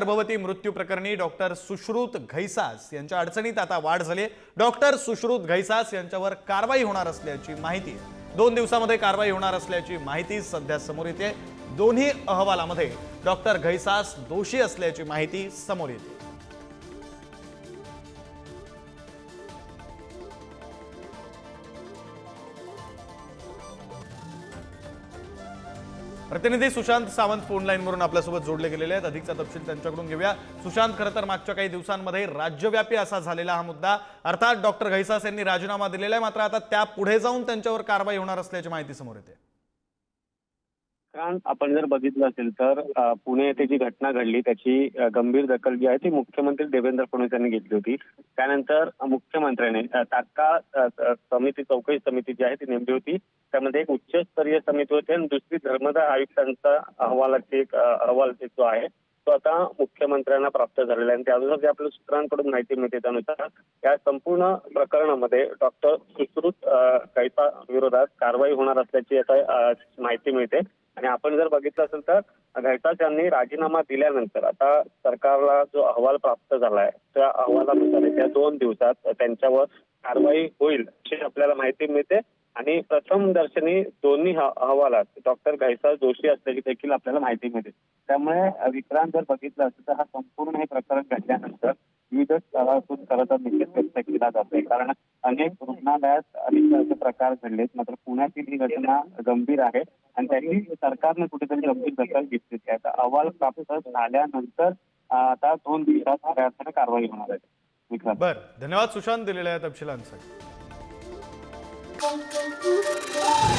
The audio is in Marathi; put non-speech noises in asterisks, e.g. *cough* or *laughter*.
गर्भवती मृत्यू प्रकरणी डॉक्टर सुश्रुत घैसास यांच्या अडचणीत आता वाढ झाली डॉक्टर सुश्रुत घैसास यांच्यावर कारवाई होणार असल्याची माहिती. दोन दिवसामध्ये कारवाई होणार असल्याची माहिती सध्या समोर येते. दोन्ही अहवालामध्ये डॉक्टर घैसास दोषी असल्याची माहिती समोर येते. प्रतिनिधी सुशांत सावंत फोन लाईनवरून आपल्यासोबत जोडले गेलेले आहेत. अधिकचा तपशील त्यांच्याकडून घेऊया. सुशांत खरं तर मागच्या काही दिवसांमध्ये राज्यव्यापी असा झालेला हा मुद्दा अर्थात डॉक्टर घैसास यांनी राजीनामा दिलेला आहे. मात्र आता त्या पुढे जाऊन त्यांच्यावर कारवाई होणार असल्याची माहिती समोर येते. कारण आपण जर बघितलं असेल तर पुणे येथे जी घटना घडली त्याची गंभीर दखल जी आहे ती मुख्यमंत्री देवेंद्र फडणवीस यांनी घेतली होती. त्यानंतर मुख्यमंत्र्यांनी तात्काळ समिती चौकशी समिती जी आहे ती नेमली होती. त्यामध्ये एक उच्चस्तरीय समिती होती आणि दुसरी धर्मदा आयुक्तांचा अहवालाची एक अहवाल जो आहे तो आता मुख्यमंत्र्यांना प्राप्त झालेला आहे. आणि त्यानुसार जे आपल्या सूत्रांकडून माहिती मिळते त्यानुसार या संपूर्ण प्रकरणामध्ये डॉक्टर सुश्रुत अ, कैसा विरोधात कारवाई होणार असल्याची आता माहिती मिळते. आणि आपण जर बघितलं असेल तर घैसास यांनी राजीनामा दिल्यानंतर आता सरकारला जो अहवाल प्राप्त झाला आहे त्या अहवालानुसार येत्या दोन दिवसात त्यांच्यावर कारवाई होईल अशी आपल्याला माहिती मिळते. आणि प्रथम दर्शनी दोन्ही अहवालात डॉक्टर घैसास जोशी असल्याची देखील आपल्याला माहिती मिळते. त्यामुळे विक्रांत जर बघितलं असेल तर हा संपूर्ण हे प्रकरण घडल्यानंतर विविध स्तरातून खरं तर निषेध व्यक्त केला जातोय. कारण अनेक रुग्णालयात अनेक असे प्रकार घडलेत मात्र पुण्यातील ही घटना गंभीर आहे आणि त्याची सरकारने कुठेतरी गंभीर दखल घेतली आहे. आता अहवाल प्राप्त झाल्यानंतर आता दोन दिवसात खऱ्या अर्थाने कारवाई होणार आहे. बर. धन्यवाद सुशांत दिलेल्या तपशिलांसाठी. *laughs*